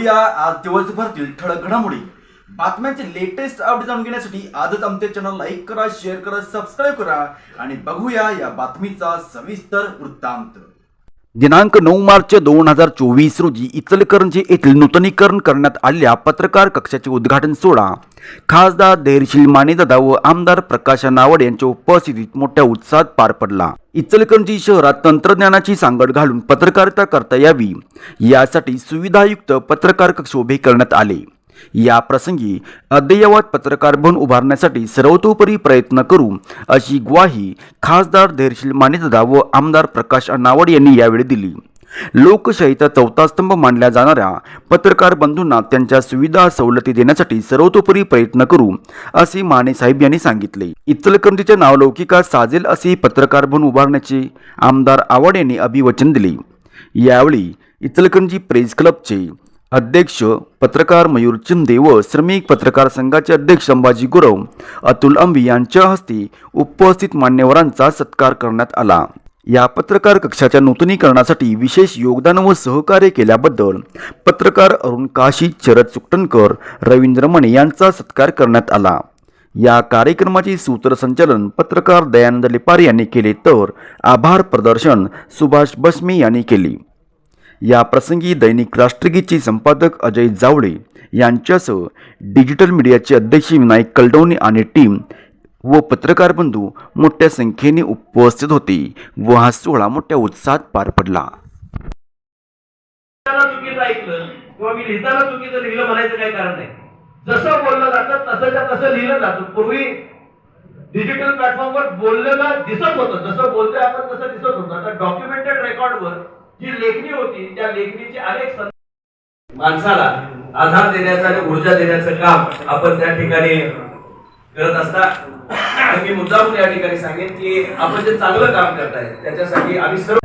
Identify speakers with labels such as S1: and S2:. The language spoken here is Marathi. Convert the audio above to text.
S1: बघूया. आज दिवसभरातील ठळक घडामोडी. बातम्यांचे लेटेस्ट अपडेट जाणून घेण्यासाठी आजच आमच्या चॅनल लाईक करा शेअर करा सबस्क्राईब करा आणि बघूया या बातमीचा सविस्तर वृत्तांत. दिनांक नऊ मार्च दोन हजार चोवीस रोजी इचलकरंजी येथील नूतनीकरण करण्यात आलेल्या पत्रकार कक्षाचे उद्घाटन सोहळा. खासदार धैर्यशील मानेदादा व आमदार प्रकाश नावड यांच्या उपस्थितीत मोठ्या उत्साहात पार पडला. इचलकरंजी शहरात तंत्रज्ञानाची सांगड घालून पत्रकारिता करता यावी. यासाठी सुविधायुक्त पत्रकार कक्ष उभे करण्यात आले. या प्रसंगी अद्ययावत पत्रकार भवन उभारण्यासाठी सर्वतोपरी प्रयत्न करू अशी ग्वाही खासदार धैर्यशील मानेदादा व आमदार प्रकाश अनावड यांनी यावेळी दिली. लोकशाहीचा चौथा स्तंभ मानल्या जाणाऱ्या पत्रकार बंधूंना त्यांच्या सुविधा सवलती देण्यासाठी सर्वतोपरी प्रयत्न करू असे माने साहेब यांनी सांगितले. इचलकरंजीच्या नावलौकिकात साजेल असे पत्रकार भवन उभारण्याचे आमदार आवाड यांनी अभिवचन दिले. यावेळी इचलकरंजी प्रेस क्लबचे अध्यक्ष पत्रकार मयूर चिंदे व श्रमिक पत्रकार संघाचे अध्यक्ष संभाजी गुरव अतुल अंबी यांच्या हस्ते उपस्थित मान्यवरांचा सत्कार करण्यात आला. या पत्रकार कक्षाच्या नूतनीकरणासाठी विशेष योगदान व सहकार्य केल्याबद्दल पत्रकार अरुण काशी शरद चुकटणकर रवींद्र मणे यांचा सत्कार करण्यात आला. या कार्यक्रमाचे सूत्रसंचालन पत्रकार दयानंद लिपारे यांनी केले तर आभार प्रदर्शन सुभाष बसमे यांनी केले. या प्रसंगी दैनिक राष्ट्रगीतचे संपादक अजय जावळे यांच्यासह डिजिटल मीडियाचे अध्यक्ष विनायक कलडवणे आणि टीम व पत्रकार बंधू मोठ्या संख्येने उपस्थित होते व हा सोहळा मोठ्या उत्साहात पार पडला.
S2: जसं बोललं जातं तसंच्या तसं लिहिलं जातं. पूर्वी डिजिटल प्लॅटफॉर्मवर बोललेलं दिसत होतं. जसं बोलतोय आपण तसं दिसत होतं. आता डॉक्युमेंटेड रेकॉर्डवर जी लेखणी होती त्या लेखणीचे अनेक माणसाला आधार देण्याचं आणि ऊर्जा देण्याचं काम आपण त्या ठिकाणी करत असता. आणि मी मुद्दामून या ठिकाणी सांगेन की आपण जे चांगलं काम करताय त्याच्यासाठी आम्ही सर्व